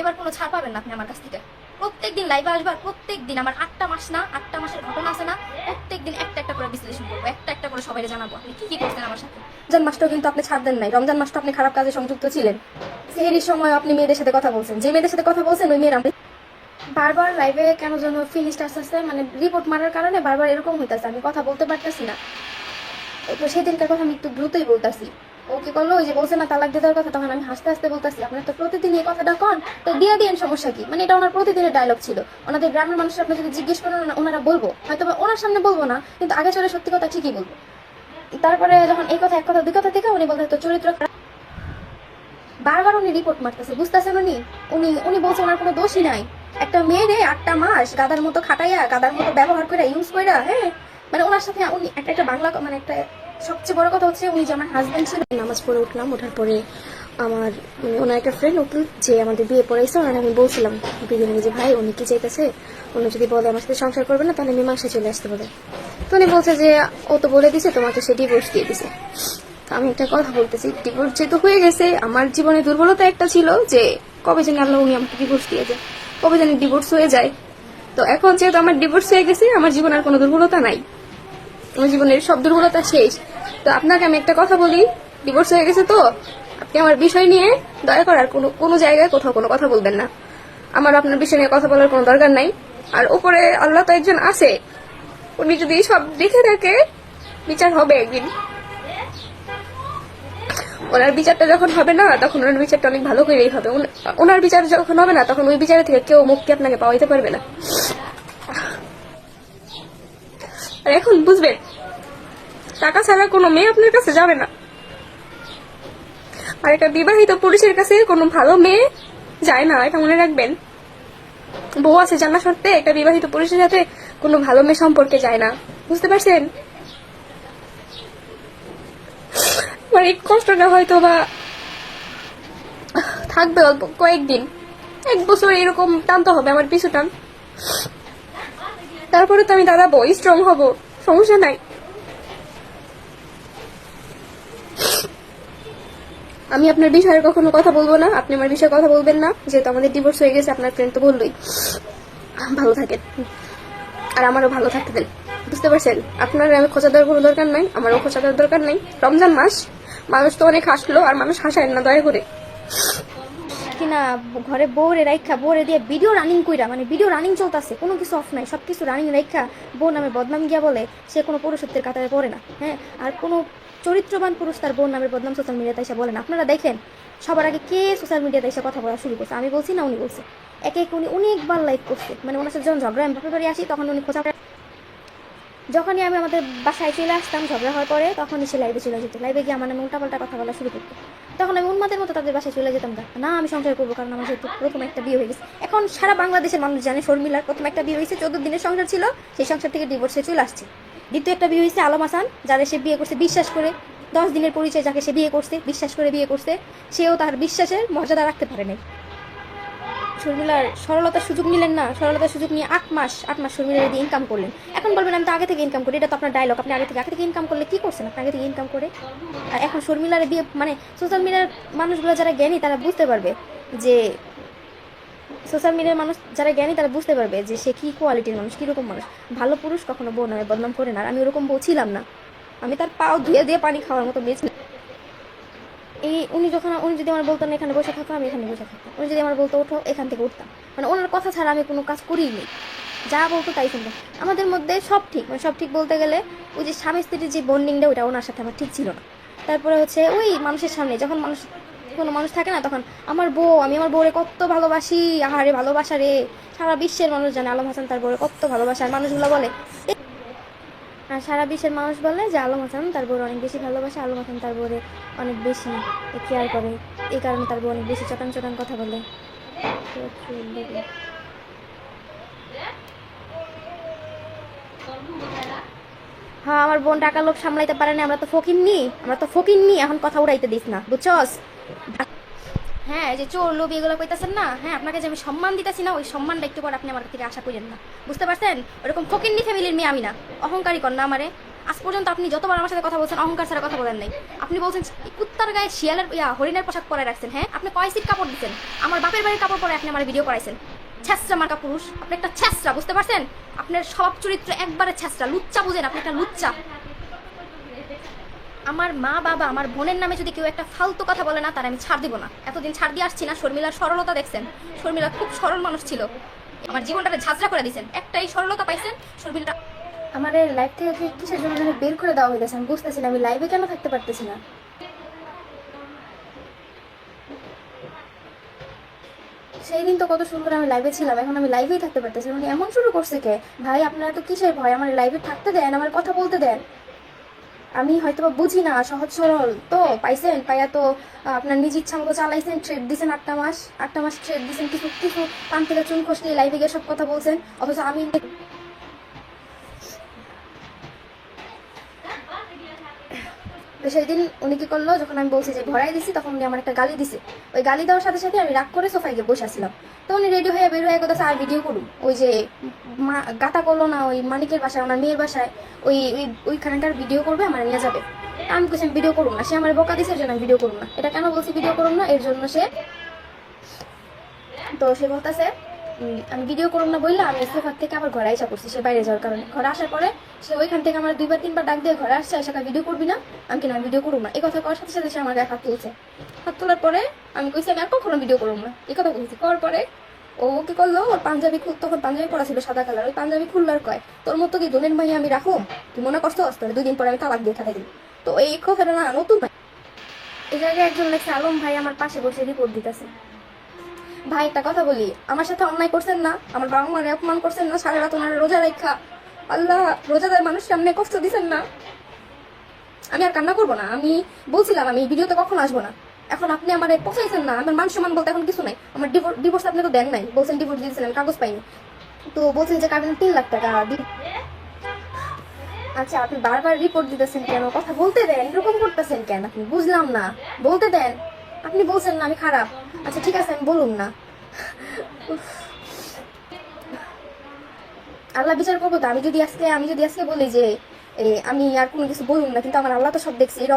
এবার কোনো ছাড় পাবেন না আপনি আমার কাছ থেকে। প্রত্যেক দিন লাইভে আসবার প্রত্যেক দিন আমার আটটা মাস না, আটটা মাসের ঘটনা আছে না প্রত্যেক দিন একটা একটা করে বিশ্লেষণ করব, একটা একটা করে সবাই জানাব, আপনি কি কি করতেন আমার সাথে? রমজান মাসটাও কিন্তু আপনি ছাড় দেন নাই। রমজান মাসটা আপনি খারাপ কাজে সংযুক্ত ছিলেন। সেহেরির সময় আপনি মেয়েদের সাথে কথা বলছেন। যে মেয়েদের সাথে কথা বলছেন, ওই মেয়েরা বারবার লাইভে কেন যেন ফিনিশটা আসতে আসতে মানে রিপোর্ট মারার কারণে বারবার এরকম হইতাছে। আমি কথা বলতে পারতেছি না। তো সেদিনকার কথা আমি একটু দ্রুতই বলতাছি। ও কি করল? ওই যে বলছে না, তালাক দিয়ে দেওয়ার কথা, তখন আমি হাসতে হাসতে বলতাছি, আপনার তো প্রতিদিন এই কথাটা কন, তো দিয়ে দিয়েন সমস্যা কি? মানে এটা ওনার প্রতিদিনের ডায়লগ ছিল। ওনাদের গ্রামের মানুষরা আপনি যদি জিজ্ঞেস করেন ওনারা বলব। হয়তো ওনার সামনে বলব না, কিন্তু আগে চলে সত্যি কথা ঠিকই বলব। তারপরে যখন এই কথা, এক কথা, দুই কথা থেকে উনি বলতে তো চরিত্র বারবার উনি রিপোর্ট মারতেছে, বুঝতেছেন উনি? উনি উনি বলছে ওনার কোনো দোষই নাই। একটা মেয়েরে আটটা মাস, গাদার মতো খাটাইয়া, গাদার মতো ব্যবহার করে ইউজ করে হ্যাঁ? মানে ওনার সাথে উনি একটা একটা বাংলা মানে একটা সবচেয়ে বড় কথা হচ্ছে উনি যে আমার হাজবেন্ড ছিল নামাজ পড়ে উঠলাম, ওঠার পরে আমার মানে ওনার একটা ফ্রেন্ড উঠল যে আমাদের বিয়ে পড়াইছে ওনার আমি বলছিলাম বিরিয়ানি যে, ভাই, উনি কি চাইতেছে? উনি যদি বলে আমার সাথে সংসার করবে না, তাহলে আমি মাসে চলে আসতে বলে তো উনি বলছে যে, ও তো বলে দিছে, তোমাকে সে ডিভোর্স দিয়ে দিছে। আমি একটা কথা বলতেছি ডিভোর্স যেহেতু হয়ে গেছে, আমার জীবনে দুর্বলতা একটা ছিল যে, কবে জানি আল্লাহ উনি আমাকে ডিভোর্স দিয়ে যায় কবে জানি ডিভোর্স হয়ে যায়। তো এখন যেহেতু আমার ডিভোর্স হয়ে গেছে, আমার জীবনে আর কোনো দুর্বলতা নাই। আমার জীবনের সব দুর্বলতা শেষ। তো আপনাকে আমি একটা কথা বলি ডিভোর্স হয়ে গেছে তো। আপনি আমার বিষয় নিয়ে দয়া করার কোনো কোনো জায়গায় কোথাও কোনো কথা বলবেন না। আমার আপনার বিষয় নিয়ে কথা বলার কোনো দরকার নাই। আর উপরে আল্লাহ তো একজন আছে। উনি যদি সব দেখে থাকে বিচার হবে একদিন। ওনার বিচারটা যখন হবে না, তখন ওনার বিচারটা অনেক ভালো করেই হবে। ওনার বিচার যখন হবে না, তখন ওই বিচারের থেকে কেউ মুক্তি আপনাকে পাওয়াইতে পারবে না। আর এখন বুঝবেন টাকা ছাড়া কোনো মেয়ে আপনার কাছে যাবে না। আর একটা বিবাহিত পুরুষের কাছে কোনো ভালো মেয়ে যায় না, এটা মনে রাখবেন। বউ আছে জানা সত্ত্বে একটা বিবাহিত পুরুষের সাথে কোনো ভালো মেয়ে সম্পর্কে যায় না। বুঝতে পারছেন? আমার এই কষ্টটা হয়তো বা থাকবে অল্প কয়েকদিন। এক বছর এরকম টানতে হবে, আমার পিছু টান। তারপরে তো আমি দাঁড়াবো স্ট্রং হব, সমস্যা নাই। আমি আপনার বিষয়ে কখনো কথা বলব না। আপনি আমার বিষয়ে কথা বলবেন না। যেহেতু আমাদের ডিভোর্স হয়ে গেছে, আপনার ফ্রেন্ড তো বললোই। ভালো থাকেন। আর আমারও ভালো থাকতে দেন বুঝতে পারছেন? আপনার আমি খোঁচা দেওয়ার কোনো দরকার নাই, আমারও খোঁচা দেওয়ার দরকার নাই। রমজান মাস, মানুষ তো অনেক হাসলো, আর মানুষ হাসায় না, দয়া করে। কিনা ঘরে বউরে রাইখা, বউরে দিয়ে ভিডিও রানিং কইরা মানে ভিডিও রানিং চলতেছে, কোনো কিছু অফ নাই সব কিছু রানিং রাইখা, বউ নামে বদনাম গিয়া বলে, সে কোনো পুরুষত্বের কাতারে পড়ে না হ্যাঁ? আর কোনো চরিত্রবান পুরুষ তার বোন নামের বদনাম সোশ্যাল মিডিয়াতে এসে বলে না আপনারা দেখেন, সবার আগে কে সোশ্যাল মিডিয়াতে এসে কথা বলা শুরু করছে? আমি বলছি না, উনি বলছে। একে একে উনি অনেকবার লাইভ করছে। মানে ওনার সাথে যখন ঝগড়া, আমি বাপের বাড়ি আসি, তখন উনি খোঁচা যখনই আমি আমাদের বাসায় চলে আসতাম, ঝগড়া হওয়ার পরে, তখনই সে লাইভে চলে যেত। লাইভে গিয়ে আমার নামে উল্টাপাল্টা কথা বলা শুরু করতো। তখন আমি উন্মাদের মতো তাদের বাসায় চলে যেতাম। না। না আমি সংসার করব, কারণ আমার যেহেতু প্রথম একটা বিয়ে হয়ে গেছে। এখন সারা বাংলাদেশের মানুষ জানে, শর্মিলার প্রথম একটা বিয়ে হয়েছে, চোদ্দ দিনের সংসার ছিল, সেই সংসার থেকে ডিভোর্সে চলে আসছে। দ্বিতীয় একটা বিয়ে হয়েছে আলম হাসান, যাদের সে বিয়ে করছে বিশ্বাস করে। দশ দিনের পরিচয় যাকে সে বিয়ে করছে, বিশ্বাস করে বিয়ে করছে, সেও তার বিশ্বাসের মর্যাদা রাখতে পারে নাই। শর্মিলার সরলতার সুযোগ নিলেন না, সরলতার সুযোগ নিয়ে আট মাস আট মাস শর্মিলার দিয়ে ইনকাম করলেন। এখন বলবেন, আমি তো আগে থেকে ইনকাম করি। এটা তো আপনার ডায়লগ আপনি আগে থেকে আগে থেকে ইনকাম করলে কি করছেন? আপনি আগে থেকে ইনকাম করে? আর এখন শর্মিলার বিয়ে মানে সোশ্যাল মিডিয়ার মানুষগুলো যারা জ্ঞানী, তারা বুঝতে পারবে যে সোশ্যাল মিডিয়ার মানুষ যারা জ্ঞানী, তারা বুঝতে পারবে যে সে কী কোয়ালিটির মানুষ, কীরকম মানুষ। ভালো পুরুষ কখনো বউ নামে বদনাম করে না, আর আমি ওরকম বউ ছিলাম না। আমি তার পাও ধুয়ে দিয়ে পানি খাওয়ার মতো মেয়ে। এই উনি যখন, উনি যদি আমার বলতেন, এখানে বসে থাকো, আমি এখানে বসে থাকতাম। উনি যদি আমার বলতো, ওঠো, এখান থেকে উঠতাম। মানে ওনার কথা ছাড়া আমি কোনো কাজ করিই নি। যা বলতো তাই শুনতাম। আমাদের মধ্যে সব ঠিক মানে সব ঠিক বলতে গেলে ওই যে স্বামী স্ত্রীর যে বন্ডিংটা ওটা ওনার সাথে আমার ঠিক ছিল না। তারপরে হচ্ছে ওই মানুষের সামনে, যখন মানুষ কোনো মানুষ থাকে না, তখন আমার বউ, আমি আমার বউরে কত ভালোবাসি। আহারে ভালোবাসা রে। সারা বিশ্বের মানুষ জানে আলম হাসান তার বউরে কত ভালোবাসা। আর মানুষগুলো বলে আর সারা বিশ্বের মানুষ বলে যে আলম হাসান তার বউর অনেক বেশি ভালোবাসে, আলম হাসান তার বউরে অনেক বেশি কেয়ার করে। এই কারণে তার বউ অনেক বেশি চটান চটান কথা বলে। হ্যাঁ আমার বোন টাকার লোক সামলাইতে পারে না আমরা তো ফকির নি, আমরা তো ফকির নি, এখন কথা উড়াইতে দিস না, বুঝছস? হ্যাঁ যে চোর, লোভ এগুলো কইতাছেন না? হ্যাঁ আপনাকে যে আমি সম্মান দিতেছি না, ওই সম্মানটা একটু পর আপনি আমার থেকে আশা করেন না। বুঝতে পারছেন? ওরকম ফকিন্নি ফ্যামিলির মেয়ে আমি না। অহংকারী কর না আমারে। আজ পর্যন্ত আপনি যতবার আমার সাথে কথা বলছেন, অহংকার ছাড়া কথা বলেন নাই। আপনি বলছেন কুত্তার গায়ে শিয়ালের, ইয়া, হরিণের পোশাক পরে রাখছেন হ্যাঁ? আপনি কয় সিট কাপড় দিচ্ছেন আমার বাপের বাড়ির কাপড় পরে আপনি আমার ভিডিও করাইছেন ছ্যাঁচড়া মার্কা পুরুষ। আপনি একটা ছ্যাঁচড়া, বুঝতে পারছেন? আপনার স্বভাব চরিত্র একবারে ছ্যাঁচড়া। লুচ্চা বুঝেন, আপনি একটা লুচ্চা। আমার মা, বাবা, আমার বোনের নামে যদি কেউ একটা ফালতু কথা বলে না, তার আমি ছাড় দিব না। এতদিন ছাড় দিয়ে আসছি না, শর্মিলার সরলতা দেখছেন। শর্মিলা খুব সরল মানুষ ছিল। আমার জীবনটাকে ঝাঁঝরা করে দিয়েছেন। একটাই সরলতা পাইছেন শর্মিলা আমার এই লাইফ থেকে কিসের জন্য বের করে দেওয়া হয়ে গেছে আমি বুঝতেছি না, আমি লাইভে কেন থাকতে পারতেছি না? সেই দিন তো কত সুন্দর আমি লাইভে ছিলাম, এখন আমি লাইভেই থাকতে পারতেছি। উনি এমন শুরু করছে কে? ভাই, আপনারা তো কিসের ভয়? আমার লাইভে থাকতে দেন, আমার কথা বলতে দেন। আমি হয়তো বুঝি না, সহজ সরল। তো পাইছেন? পাইয়া তো আপনার নিজ ইচ্ছা মতো চালাইছেন ট্রেড দিছেন আটটা মাস। আটটা মাস ট্রেড দিছেন, কিছু কিছু কান থেকে চুন খোস নিয়ে লাইভে গিয়ে সব কথা বলছেন। অথচ আমি তো সেই দিন উনি কি করল? যখন আমি বলছি যে ভরাই দিছি, তখন উনি আমার একটা গালি দিছে। ওই গালি দেওয়ার সাথে সাথে আমি রাগ করে সোফায় গিয়ে বসে আসছিলাম তো উনি রেডি হয়ে বের হয়ে কথা আর ভিডিও করুন। ওই যে গাতা করল না, ওই মানিকের বাসায়, ওনার মেয়ের বাসায়, ওই, ওই- ওইখানকার ভিডিও করবে, আমার নিয়ে যাবে। আমি কিছু ভিডিও করুন না। সে আমার বকা দিছে জন্য ভিডিও করুন না। এটা কেন বলছি ভিডিও করুন না? এর জন্য সে তো সে বলতেছে আমি ভিডিও করুন না বললে আমি সোফার থেকে আবার ঘরে আইসা করছি সে বাইরে যাওয়ার কারণে। ঘরে আসার পরে সে ওইখান থেকে আমার দুইবার, তিনবার ডাক দিয়ে ঘরে আসছে, এসে ভিডিও করবি না? আমি কিনা ভিডিও করুন না। এই কথা করার সাথে সাথে সে আমার গায়ে হাত তুলছে। হাত তোলার পরে আমি কইছি, আমি আর কখনো ভিডিও করুন না। এই কথা বলছি করার পরে ও কি করল ওর পাঞ্জাবি খুল তখন পাঞ্জাবি পরা ছিল সাদা কালার ওই পাঞ্জাবি খুললার কয় তোর মতো কি দোনের মাই আমি রাখুম তুই মনে করছ তোর দুই দিন পরে আমি তালাক দিয়ে খাটাই দিই তো এই কথাটা না নতুন না এই জায়গায় একজন লেখছে আলম ভাই আমার পাশে বসে রিপোর্ট দিতেছে। ভাই একটা কথা বলি আমার সাথে অন্যায় করছেন না আমার বাবা মারে অপমান করছেন না সারা রাত ওনারা রোজা রেখা আল্লাহ রোজাদার মানুষ সামনে কষ্ট দিছেন না। আমি আর কান্না করব না আমি বলছিলাম আমি ভিডিওতে কখন আসব না। এখন আপনি আমার পচাইছেন না, আমার মান সম্মান বলতে এখন কিছু নাই। আমার ডিভোর্স আপনি তো দেন নাই, বলছেন ডিভোর্স দিয়েছেন, আমি কাগজ পাইনি। তো বলছেন যে কাবিন তিন লাখ টাকা আচ্ছা আপনি বারবার রিপোর্ট দিতেছেন কেন? কথা বলতে দেন, এরকম করতেছেন কেন? আপনি বুঝলাম না। বলতে দেন। আপনি বলছেন না, আমি খারাপ। আচ্ছা ঠিক আছে, আমি বলুন না। আল্লাহ বিচার করব তো। আমি যদি আজকে আমি যদি আজকে বলি যে আমি আর কোনো কিছু বলুন না, কিন্তু আমার আল্লাহ তো সব দেখছি। এই রম-